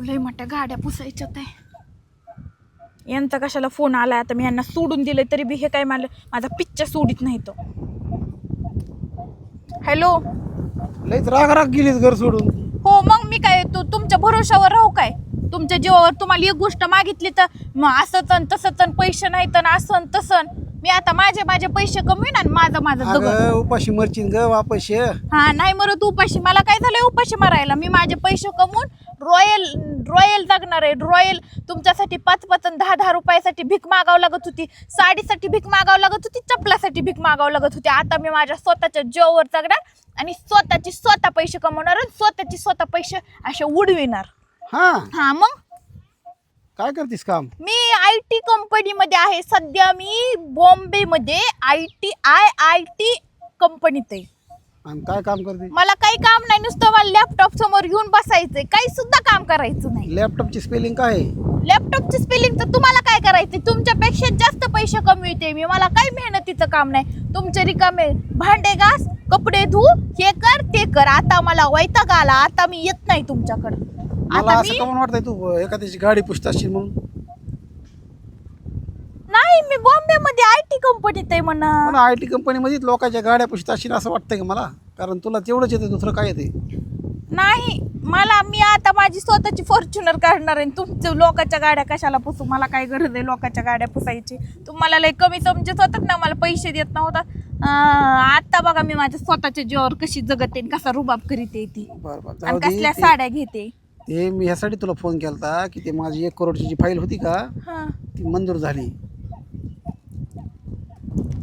लय मोठ्या गाड्या पुसायच्यात आहे यांचा कशाला फोन आलाय? आता मी यांना सोडून दिले तरी बी हे काय मला माझा पिच्चा सोडित नाही तो. हॅलो? लयच राग राग गेलीस घर सोडून. हो मग मी काय तू तुमच्या भरोशावर राहू काय? तुमच्या जीवावर तुम्हाला एक गोष्ट मागितली तर मग असं तन तसं तन पैसे नाही तर असं तसं मी आता माझे माझे पैसे कमवीन आणि माझं माझं उपाशी मरचीन ग वापस ये. हा नाही मरत उपाशी. मला काय झालंय उपाशी मारायला? मी माझे पैसे कमवून रॉयल रॉयल जगणार आहे. रॉयल तुमच्यासाठी पाच पाच दहा दहा रुपयासाठी भीक मागावं लागत होती. साडीसाठी भीक मागावं लागत होती. चपलासाठी भीक मागावं लागत होती. आता मी माझ्या स्वतःच्या जीवावर जगणार आणि स्वतःची स्वतः पैसे कमवणार आणि स्वतःची स्वतः पैसे असे उडविणार. हा. हा मग? काय करतीस काम? मी आय टी कंपनीमध्ये आहे. सध्या मी बॉम्बेमध्ये I T I I T कंपनीत आहे. आणि काय काम करते? मला काही काम नाही नुसतं मला लॅपटॉप समोर घेऊन बसायचंय. काही सुद्धा काम करायचं नाही. लॅपटॉपची स्पेलिंग काय आहे? लॅपटॉपची स्पेलिंग तर तुम्हाला काय करायचं तुमच्यापेक्षा जास्त पैसे कमविते मी. मला काही मेहनतीचं काम नाही. तुमचे रिकामे भांडे घास कपडे धु हे कर ते कर. आता मला वैताग आला. आता मी येत नाही तुमच्याकडं. मला आता असं मी कमून वाटतंय तू एखाद्याची गाडी पुसत असशील म्हणून? नाही मी बॉम्बे मध्ये आय कंपनीत आहे म्हणा. मला आय टी कंपनीमध्ये लोकांच्या गाड्या पुसत असशील असं वाटतंय का मला? कारण तुला तेवढंच येते दुसरं काय येते नाही मला मी आता माझी स्वतःची फॉर्च्युनर काढणार आहे. तुमच्या लोकांच्या गाड्या कशाला पुसू? मला काय गरज आहे लोकांच्या गाड्या पुसायची? तुम्हाला लय कमी समजत होतात ना मला पैसे देत नव्हता. अं, आता बघा मी माझ्या स्वतःच्या जीवावर कशी जगते आणि कसा रुबाब करीते ती. बरं बरं. आणि दे कसल्या ते- साड्या घेते? ते मी ह्यासाठी तुला फोन केलता की ते माझी एक करोडची जी फाईल होती का हं. ती मंजूर झाली.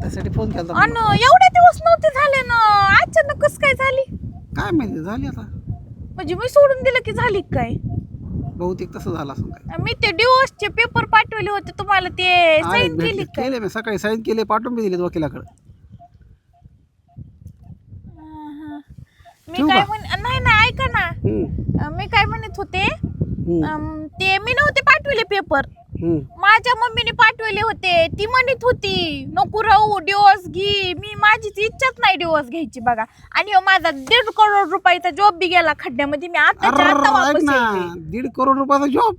त्यासाठी फोन केलता अन. एवढे दिवस नव्हते झाले ना अचानक कस काय झाली काय माहिती झाली आता म्हणजे मी सोडून दिलं की झाली काय बहुतेक तसं झालं असं काय मी ते डिवोर्सचे पेपर पाठवले होते तुम्हाला ते साईन भेटले. केली काय केले मी सकाळी साईन केले पाठवून बी दिले वकिलाकडे अहं. मी ठेवू काय का? म्हण नाही नाही ऐका ना अं, मी काय म्हणत होते अं, ते मी नव्हते पाठवले पेपर. माझ्या मम्मीने पाठवले होते. ती म्हणत होती नको राहू डिवोर्स घे. मी माझीच इच्छाच नाही डिवोर्स घ्यायची बघा. आणि माझा दीड करोड रुपयाचा जॉब बी गेला खड्ड्यामध्ये. मी आताच्या आता अर्र, ऐक वापस ना येते. दीड करोड रुपयाचा जॉब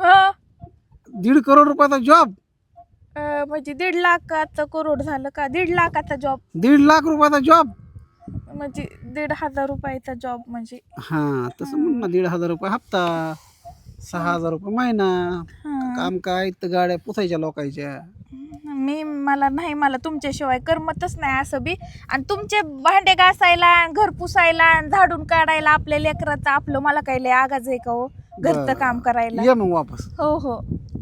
हं. दीड करोड रुपयाचा जॉब अं, म्हणजे दीड लाखाचं करोड झालं का? दीड लाखाचा जॉब दीड लाख रुपयाचा जॉब म्हणजे दीड हजार रुपयाचा जॉब म्हणजे. हा तसं म्हण ना दीड हजार रुपये हप्ता सहा हजार रुपये महिना. हं. काम काय? तर गाड्या पुसायच्या लोकांच्या. मी मला नाही मला तुमच्याशिवाय करमतच नाही असं बी. आणि तुमचे भांडे घासायला घर पुसायला आणि झाडून काढायला आपल्या लेकराचं आपलं मला काही लय आगाज आहे का हो? घरचं बरं. काम करायला. ये मग वापस. हो हो.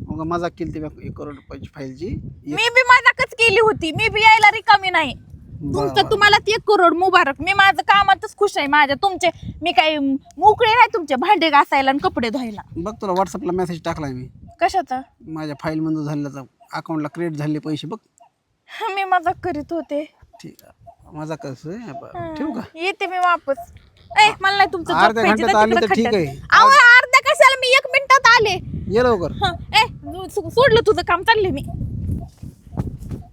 मग मजाक केली ती एक करोड रुपयाची फाईलची. मी बी मजाकच केली होती. मी बी यायला रिकामी नाही. तुमचं. तुम्हाला ते एक करोड मुबारक. मी माझं कामातच खुश आहे. माझ्या तुमचे मी काही मोकळे नाही तुमचे भांडे घासायला आणि कपडे धुवायला. बघ तुला व्हॉट्सअपला मेसेज टाकलाय मी. कशाचा? माझ्या फाईल मंजूर झालेला अकाउंटला क्रेडिट झाले पैसे बघ. मी मजाक करीत होते. ठीक आहे. माझा कसं आहे बरं, ठेवू का? येते मी वापस. ए मला नाही तुमचं अर्ध्या झोप पाहिजे, घंट्यात जा आली तिकडं तर ठीक खड्ड्यात. आहे. अहो अर्ध्या कशाला मी एक मिनिटात आले? ये लवकर. हं, ए सो- सोडलं तुझं काम चालले मी.